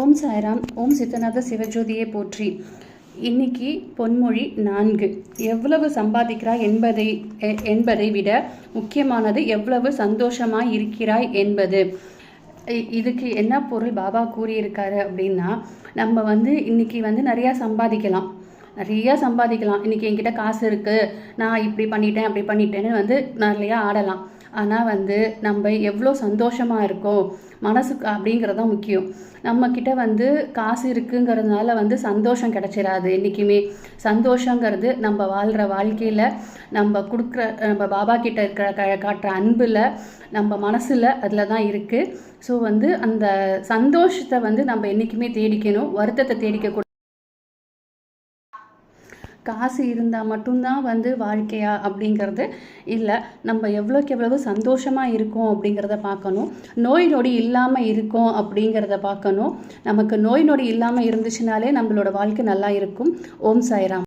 ஓம் சாய்ராம் ஓம் சித்தநாத சிவஜோதியை போற்றி. இன்னைக்கு பொன்மொழி நான்கு. எவ்வளவு சம்பாதிக்கிறாய் என்பதை என்பதை விட முக்கியமானது எவ்வளவு சந்தோஷமாய் இருக்கிறாய் என்பது. இதுக்கு என்ன பொருள் பாபா கூறியிருக்காரு அப்படின்னா நம்ம வந்து இன்னைக்கு வந்து நிறையா சம்பாதிக்கலாம். நிறையா சம்பாதிக்கலாம். இன்னைக்கு என்கிட்ட காசு இருக்குது நான் இப்படி பண்ணிட்டேன் அப்படி பண்ணிட்டேன்னு வந்து நிறையா ஆடலாம். ஆனால் வந்து நம்ம எவ்வளோ சந்தோஷமாக இருக்கோம் மனசுக்கு அப்படிங்கிறது தான் முக்கியம். நம்மக்கிட்ட வந்து காசு இருக்குங்கிறதுனால வந்து சந்தோஷம் கிடைச்சிடாது என்றைக்குமே சந்தோஷங்கிறது நம்ம வாழ்கிற வாழ்க்கையில் நம்ம கொடுக்குற நம்ம பாபா கிட்ட இருக்கிற க காட்டுற அன்பில் நம்ம மனசில் அதில் தான் இருக்குது ஸோ வந்து அந்த சந்தோஷத்தை வந்து நம்ம என்றைக்குமே தேடிக்கணும் வருத்தத்தை தேடிக்க கூடாது. காசு இருந்தால் மட்டும்தான் வந்து வாழ்க்கையா அப்படிங்கிறது இல்லை. நம்ம எவ்வளோக்கு எவ்வளவு சந்தோஷமாக இருக்கோம் அப்படிங்கிறத பார்க்கணும். நோய் நொடி இல்லாமல் இருக்கோம் அப்படிங்கிறத பார்க்கணும். நமக்கு நோய் நொடி இல்லாமல் இருந்துச்சுனாலே நம்மளோட வாழ்க்கை நல்லா இருக்கும். ஓம் சாய்ராம்.